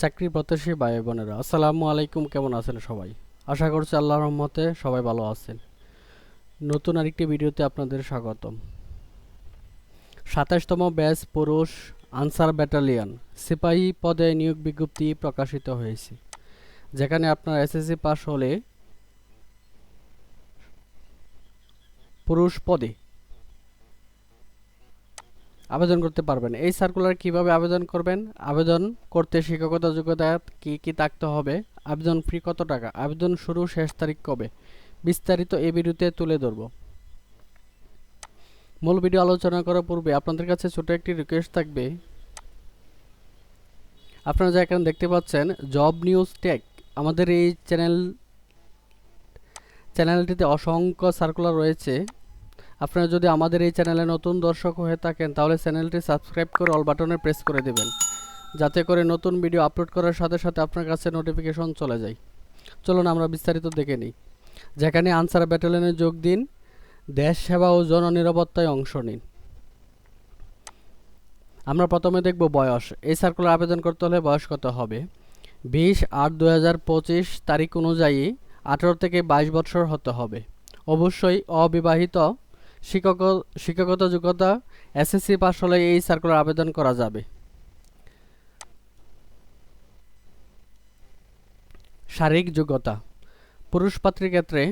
চাকরি প্রত্যাশী ভাই বোনেরা, আসসালামু আলাইকুম, কেমন আছেন সবাই? আশা করছি আল্লাহর রহমতে সবাই ভালো আছেন। নতুন আরেকটি ভিডিওতে আপনাদের স্বাগতম। সাতাশতম ব্যাচ পুরুষ আনসার ব্যাটালিয়ন, সিপাহী পদে নিয়োগ বিজ্ঞপ্তি প্রকাশিত হয়েছে। যেখানে আপনার এসএসসি পাস হলে পুরুষ পদে আবেদন করতে পারবেন। এই সার্কুলার কীভাবে আবেদন করবেন? আবেদন করতে শিক্ষকতা যোগ্যতা কি কি থাকতে হবে? আবেদন ফি কত টাকা? আবেদন শুরু শেষ তারিখ কবে? বিস্তারিত এই ভিডিওতে তুলে ধরব। মূল ভিডিও আলোচনা করার পূর্বে আপনাদের কাছে ছোট একটি রিকোয়েস্ট থাকবে। আপনারা যা এখানে দেখতে পাচ্ছেন জব নিউজ টেক আমাদের এই চ্যানেল চ্যানেলটিতে অসংখ্য সার্কুলার রয়েছে। আপনারা যদি আমাদের এই চ্যানেলে নতুন দর্শক হয়ে থাকেন, তাহলে চ্যানেলটি সাবস্ক্রাইব করে অল বাটনে প্রেস করে দেবেন। যাতে করে নতুন ভিডিও আপলোড করার সাথে সাথে আপনার কাছে নোটিফিকেশন চলে যায়। চলুন আমরা বিস্তারিত দেখে নিই। যেখানে আনসার ব্যাটালিয়নে যোগ দিন, দেশ সেবা ও জননিরাপত্তায় অংশ নিন। আমরা প্রথমে দেখব বয়স। এই সার্কুলার আবেদন করতে হলে বয়স কত হবে? বিশ আট দু হাজার পঁচিশ তারিখ অনুযায়ী আঠারো থেকে বাইশ বছর হতে হবে। অবশ্যই অবিবাহিত শিক্ষক শিক্ষকতা যোগ্যতা এসএসসি পাস হলে এই সার্কুলার আবেদন করা যাবে। শারীরিক যোগ্যতা, পুরুষ পাত্রীর ক্ষেত্রে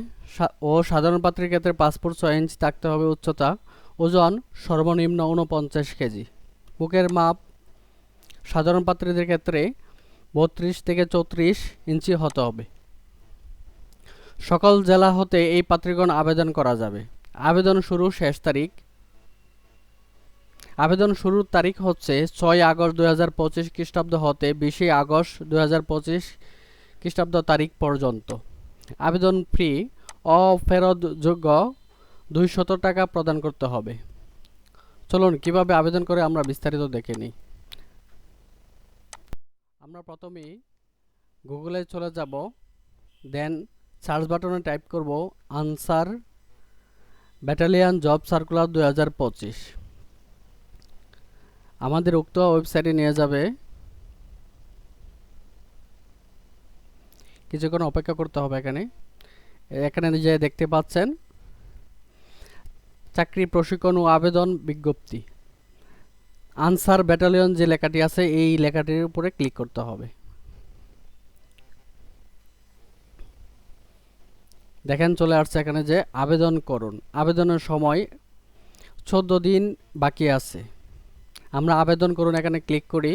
ও সাধারণ পাত্রীর ক্ষেত্রে পাসপোর্ট ছয় ইঞ্চি থাকতে হবে উচ্চতা, ওজন সর্বনিম্ন উনপঞ্চাশ কেজি। বুকের মাপ, সাধারণ পাত্রীদের ক্ষেত্রে বত্রিশ থেকে চৌত্রিশ ইঞ্চি হতে হবে। সকল জেলা হতে এই পাত্রীগণ আবেদন করা যাবে। আবেদন শুরু শেষ তারিখ। আবেদন শুরুর তারিখ হচ্ছে ছয় আগস্ট দুই হাজার পঁচিশ খ্রিস্টাব্দ হতে বিশে আগস্ট দুই হাজার পঁচিশ খ্রিস্টাব্দ তারিখ পর্যন্ত। আবেদন ফি অফেরতযোগ্য দুইশত টাকা প্রদান করতে হবে। চলুন, কীভাবে আবেদন করে আমরা বিস্তারিত দেখে নিই। আমরা প্রথমেই গুগলে চলে যাব, দেন সার্চ বাটনে টাইপ করব আনসার ব্যাটালিয়ান জব সার্কুলার দুই হাজার পঁচিশ। আমাদের উক্ত ওয়েবসাইটে নিয়ে যাবে। কিছুক্ষণ অপেক্ষা করতে হবে এখানে। এখানে যে দেখতে পাচ্ছেন চাকরি প্রশিক্ষণ ও আবেদন বিজ্ঞপ্তি। আনসার ব্যাটালিয়ন যে লেখাটি আছে, এই লেখাটির উপরে ক্লিক করতে হবে। দেখেন চলে আসছে এখানে যে আবেদন করুন। আবেদনের সময় চোদ্দ দিন বাকি আছে। আমরা আবেদন করুন এখানে ক্লিক করি।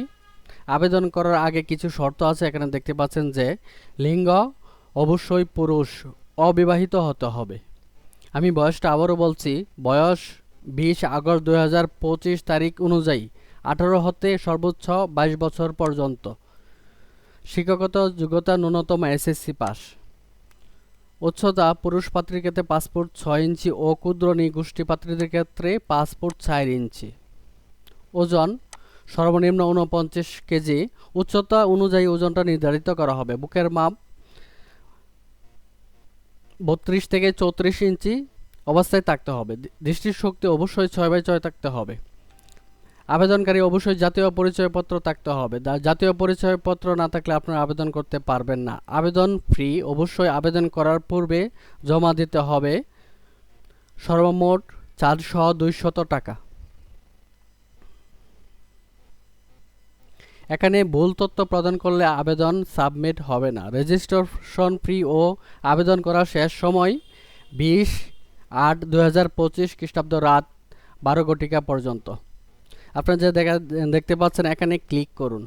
আবেদন করার আগে কিছু শর্ত আছে। এখানে দেখতে পাচ্ছেন যে লিঙ্গ অবশ্যই পুরুষ, অবিবাহিত হতে হবে। আমি বয়সটা আবারও বলছি, বয়স বিশ আগস্ট দুই হাজার পঁচিশ তারিখ অনুযায়ী আঠারো হতে সর্বোচ্চ বাইশ বছর পর্যন্ত। শিক্ষকতা যোগ্যতা ন্যূনতম এসএসসি পাস। উচ্চতা পুরুষ পাত্রীর ক্ষেত্রে পাসপোর্ট ছয় ইঞ্চি ও ক্ষুদ্র নিগোষ্ঠী পাত্রীদের ক্ষেত্রে পাসপোর্ট চার ইঞ্চি। ওজন সর্বনিম্ন উনপঞ্চাশ কেজি। উচ্চতা অনুযায়ী ওজনটা নির্ধারিত করা হবে। বুকের মাপ বত্রিশ থেকে চৌত্রিশ ইঞ্চি অবস্থায় থাকতে হবে। দৃ- দৃষ্টিশক্তি অবশ্যই ছয় বাই ছয় থাকতে হবে। আবেদনকারী অবশ্যই জাতীয় পরিচয়পত্র থাকতে হবে। জাতীয় পরিচয়পত্র না থাকলে আপনারা আবেদন করতে পারবেন না। আবেদন ফ্রি। অবশ্যই আবেদন করার পূর্বে জমা দিতে হবে সর্বমোট চারশো দুইশত টাকা। এখানে ভুল তথ্য প্রদান করলে আবেদন সাবমিট হবে না। রেজিস্ট্রেশন ফ্রি ও আবেদন করার শেষ সময় বিশ আট দু হাজার পঁচিশ খ্রিস্টাব্দ রাত বারো ঘটিকা পর্যন্ত। আপনারা যে দেখা, দেখতে পাচ্ছেন, এখানে ক্লিক করুন।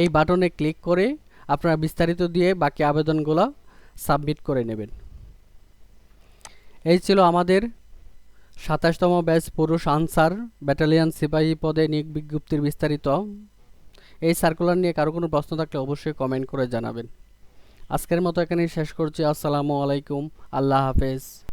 এই বাটনে ক্লিক করে আপনারা বিস্তারিত দিয়ে বাকি আবেদনগুলো সাবমিট করে নেবেন। এই ছিল আমাদের সাতাশতম ব্যাচ পুরুষ আনসার ব্যাটালিয়ান সিপাহী পদে নিয়োগ বিজ্ঞপ্তির বিস্তারিত। এই সার্কুলার নিয়ে কারও কোনো প্রশ্ন থাকলে অবশ্যই কমেন্ট করে জানাবেন। আজকের মতো এখানেই শেষ করছি। আসসালামু আলাইকুম। আল্লাহ হাফেজ।